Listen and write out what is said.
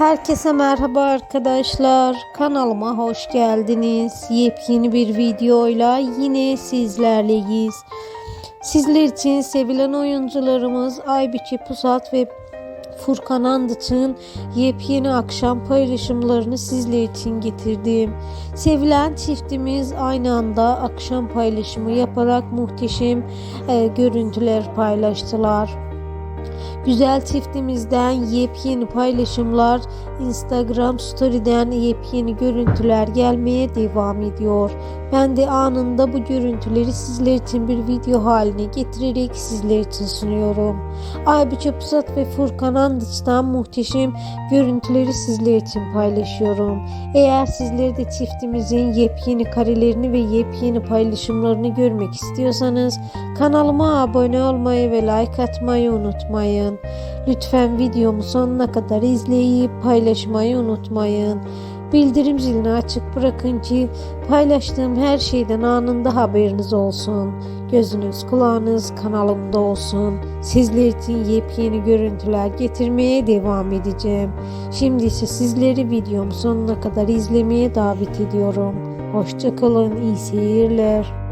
Herkese merhaba arkadaşlar. Kanalıma hoş geldiniz. Yepyeni bir videoyla yine sizlerleyiz. Sizler için sevilen oyuncularımız Aybüke Pusat ve Furkan Andıç'ın yepyeni akşam paylaşımlarını sizler için getirdim. Sevilen çiftimiz aynı anda akşam paylaşımı yaparak muhteşem e, görüntüler paylaştılar. Güzel çiftimizden yepyeni paylaşımlar, Instagram Story'den yepyeni görüntüler gelmeye devam ediyor. Ben de anında bu görüntüleri sizler için bir video haline getirerek sizler için sunuyorum. Aybüke Pusat ve Furkan Andıç'tan muhteşem görüntüleri sizler için paylaşıyorum. Eğer sizler de çiftimizin yepyeni karelerini ve yepyeni paylaşımlarını görmek istiyorsanız kanalıma abone olmayı ve like atmayı unutmayın. Lütfen videomu sonuna kadar izleyip paylaşmayı unutmayın. Bildirim zilini açık bırakın ki paylaştığım her şeyden anında haberiniz olsun. Gözünüz kulağınız kanalımda olsun. Sizler için yepyeni görüntüler getirmeye devam edeceğim. Şimdi ise sizleri videomu sonuna kadar izlemeye davet ediyorum. Hoşçakalın, iyi seyirler.